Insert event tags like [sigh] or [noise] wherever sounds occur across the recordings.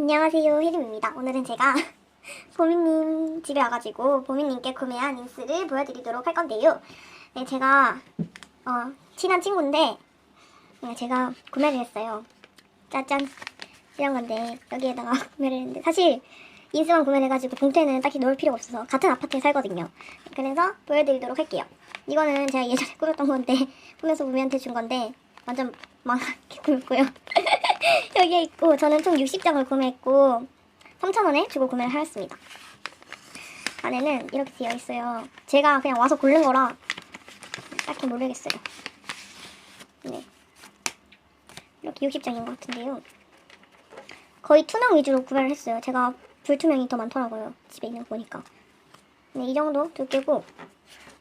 안녕하세요 혜림입니다. 오늘은 제가 [laughs] 보미님 집에 와가지고 보미님께 구매한 인스를 보여드리도록 할 건데요. 네 제가 어, 친한 친구인데 네, 제가 구매를 했어요. 짜잔. 이런 건데 여기에다가 [laughs] 구매를 했는데 사실 인스만 구매를 해가지고 봉투에는 딱히 넣을 필요가 없어서 같은 아파트에 살거든요. 그래서 보여드리도록 할게요. 이거는 제가 예전에 [laughs] 꾸렸던 건데 꾸며서 보미한테 준 건데 완전 망하게 꾸몄고요 [laughs] 여기에 있고 저는 총 60장을 구매했고 3,000원에 주고 구매를 하였습니다. 안에는 이렇게 되어 있어요. 제가 그냥 와서 고른 거라 딱히 모르겠어요. 네. 이렇게 60장인 것 같은데요. 거의 투명 위주로 구매를 했어요. 제가 불투명이 더 많더라고요. 집에 있는 거 보니까. 네, 이 정도 두께고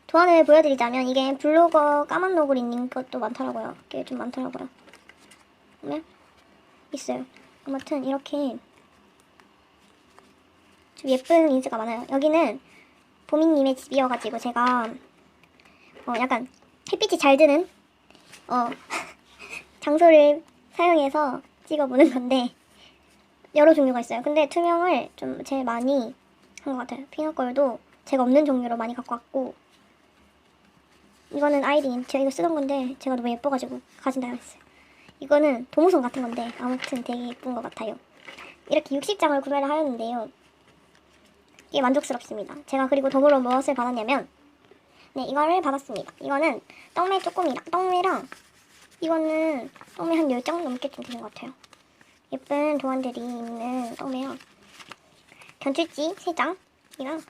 도안을 보여드리자면 이게 블로거 까만 노블이님 것도 많더라고요. 이게 좀 많더라고요. 네? 있어요. 아무튼 이렇게 좀 예쁜 인스가 많아요. 여기는 보미님의 집이어가지고 제가 어 약간 햇빛이 잘 드는 어 [laughs] 장소를 사용해서 찍어보는 건데 여러 종류가 있어요. 근데 투명을 좀 제일 많이 한 것 같아요. 피넛걸도 제가 없는 종류로 많이 갖고 왔고 이거는 아이린 제가 이거 쓰던 건데 제가 너무 예뻐가지고 가진다 했어요. 이거는 도무송 같은 건데 아무튼 되게 예쁜 것 같아요. 이렇게 60장을 구매를 하였는데요. 이게 만족스럽습니다. 제가 그리고 더불어 무엇을 받았냐면 네 이거를 받았습니다. 이거는 떡메 쪼꼬미랑 떡메랑 이거는 떡메 한 10장 넘게쯤 되는 것 같아요. 예쁜 도안들이 있는 떡메랑 견출지 3장이랑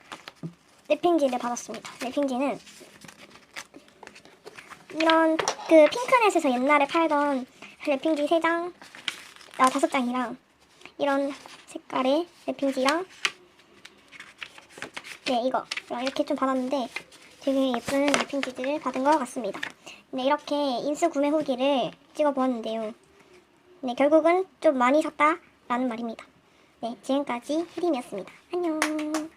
랩핑지를 받았습니다. 랩핑지는 이런 그 핑크넷에서 옛날에 팔던 랩핑지 3장, 아, 5장이랑 이런 색깔의 랩핑지랑 네, 이거 이렇게 좀 받았는데 되게 예쁜 랩핑지들을 받은 것 같습니다. 네, 이렇게 인스 구매 후기를 찍어보았는데요. 네, 결국은 좀 많이 샀다라는 말입니다. 네, 지금까지 혜림이었습니다. 안녕.